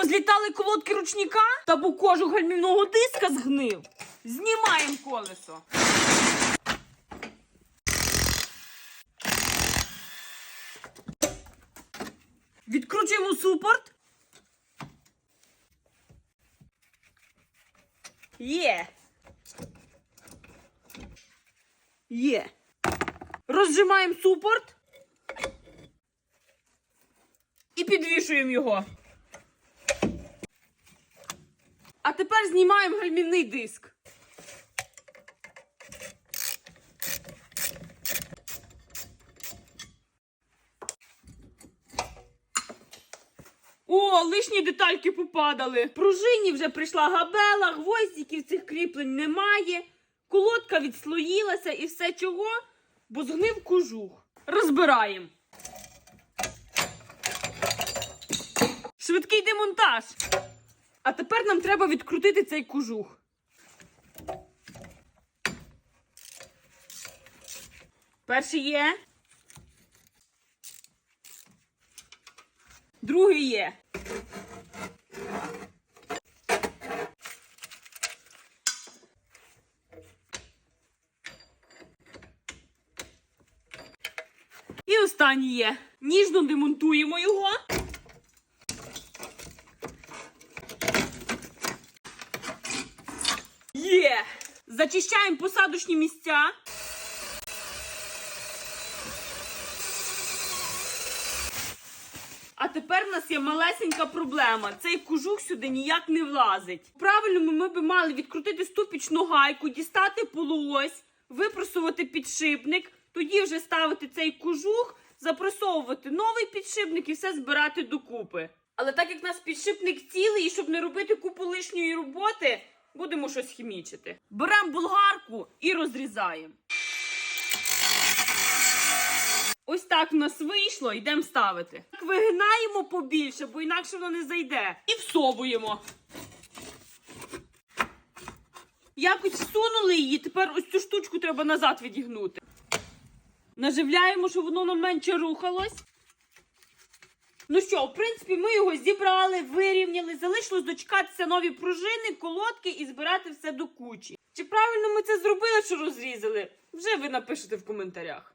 Позлітали колодки ручника та бо кожух гальмівного диска згнив. Знімаємо колесо. Відкручуємо супорт. Є. Є. Розжимаємо супорт. І підвішуємо його. А тепер знімаємо гальмівний диск. О, лишні детальки попадали. Пружині вже прийшла габела, гвоздиків цих кріплень немає. Колодка відслоїлася і все чого, бо згнив кожух. Розбираємо. Швидкий демонтаж. А тепер нам треба відкрутити цей кожух. Перший є. Другий є. І останній є. Ніжно демонтуємо його. Є! Зачищаємо посадочні місця. А тепер в нас є малесенька проблема. Цей кожух сюди ніяк не влазить. Правильно, ми би мали відкрутити ступічну гайку, дістати полуось, випросувати підшипник, тоді вже ставити цей кожух, запресовувати новий підшипник і все збирати докупи. Але так як у нас підшипник цілий, і щоб не робити купу лишньої роботи, будемо щось хімічити. Беремо болгарку і розрізаємо. Ось так в нас вийшло, йдемо ставити. Так вигинаємо побільше, бо інакше воно не зайде. І всовуємо. Якось всунули її, тепер ось цю штучку треба назад відігнути. Наживляємо, щоб воно нам менше рухалось. Ну що, в принципі, ми його зібрали, вирівняли, залишилось дочекатися нові пружини, колодки і збирати все до кучі. Чи правильно ми це зробили, що розрізали? Вже ви напишете в коментарях.